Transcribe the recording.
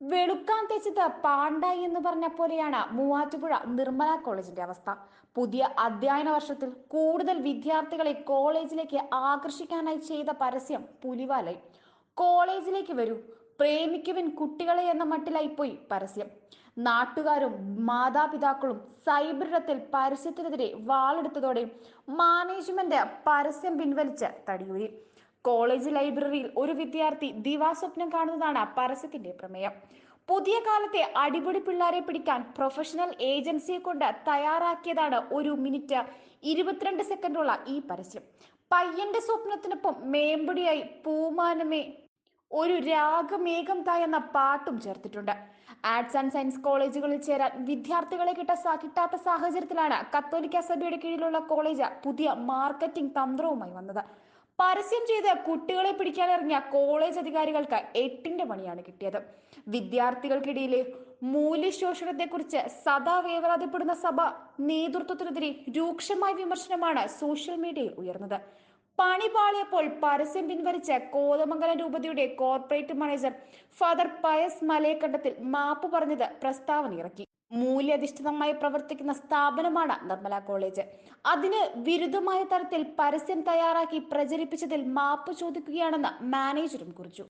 വെളുക്കാൻ തെച്ചത് പാണ്ടായി എന്ന് പറഞ്ഞ പോലെയാണ് മൂവാറ്റുപുഴ നിർമ്മല കോളേജിന്റെ അവസ്ഥ. പുതിയ അധ്യയന വർഷത്തിൽ കൂടുതൽ വിദ്യാർത്ഥികളെ കോളേജിലേക്ക് ആകർഷിക്കാനായി ചെയ്ത പരസ്യം പുലിവാലായി. കോളേജിലേക്ക് വരൂ പ്രേമിക്കുവിൻ കുട്ടികളെ എന്ന മട്ടിലായി പോയി പരസ്യം. നാട്ടുകാരും മാതാപിതാക്കളും സൈബറിടത്തിൽ പരസ്യത്തിനെതിരെ വാളെടുത്തതോടെ മാനേജ്മെന്റ് പരസ്യം പിൻവലിച്ച് തടിയൂരി. കോളേജ് ലൈബ്രറിയിൽ ഒരു വിദ്യാർത്ഥി ദിവാസ്വപ്നം കാണുന്നതാണ് പരസ്യത്തിന്റെ പ്രമേയം. പുതിയ കാലത്തെ അടിപൊളി പിള്ളേരെ പിടിക്കാൻ പ്രൊഫഷണൽ ഏജൻസിയെ കൊണ്ട് തയ്യാറാക്കിയതാണ് ഒരു മിനിറ്റ് ഇരുപത്തിരണ്ട് സെക്കൻഡുള്ള ഈ പരസ്യം. പയ്യന്റെ സ്വപ്നത്തിനൊപ്പം മേമ്പടിയായി പൂമാനമേ ഒരു രാഗമേഘം തായെന്ന പാട്ടും ചേർത്തിട്ടുണ്ട്. ആർട്സ് ആൻഡ് സയൻസ് കോളേജുകളിൽ ചേരാൻ വിദ്യാർത്ഥികളെ കിട്ട കിട്ടാത്ത സാഹചര്യത്തിലാണ് കത്തോലിക്ക സഭയുടെ കീഴിലുള്ള കോളേജ് പുതിയ മാർക്കറ്റിംഗ് തന്ത്രവുമായി വന്നത്. പരസ്യം ചെയ്ത് കുട്ടികളെ പിടിക്കാനിറങ്ങിയ കോളേജ് അധികാരികൾക്ക് എട്ടിന്റെ പണിയാണ് കിട്ടിയത്. വിദ്യാർത്ഥികൾക്കിടയിലെ മൂല്യശോഷണത്തെക്കുറിച്ച് സദാ വേവലാതിപ്പെടുന്ന സഭ നേതൃത്വത്തിനെതിരെ രൂക്ഷമായ വിമർശനമാണ് സോഷ്യൽ മീഡിയയിൽ ഉയർന്നത്. പണി പാളിയപ്പോൾ പരസ്യം പിൻവലിച്ച കോതമംഗലം രൂപതയുടെ corporate manager father Pius Malayakandathil മാപ്പ് പറഞ്ഞത് പ്രസ്താവന ഇറക്കി മൂല്യാധിഷ്ഠിതമായി പ്രവർത്തിക്കുന്ന സ്ഥാപനമാണ് നിർമ്മല കോളേജ്. അതിന് വിരുദ്ധമായ തരത്തിൽ പരസ്യം തയ്യാറാക്കി പ്രചരിപ്പിച്ചതിൽ മാപ്പ് ചോദിക്കുകയാണെന്ന് മാനേജറും കുറിച്ചു.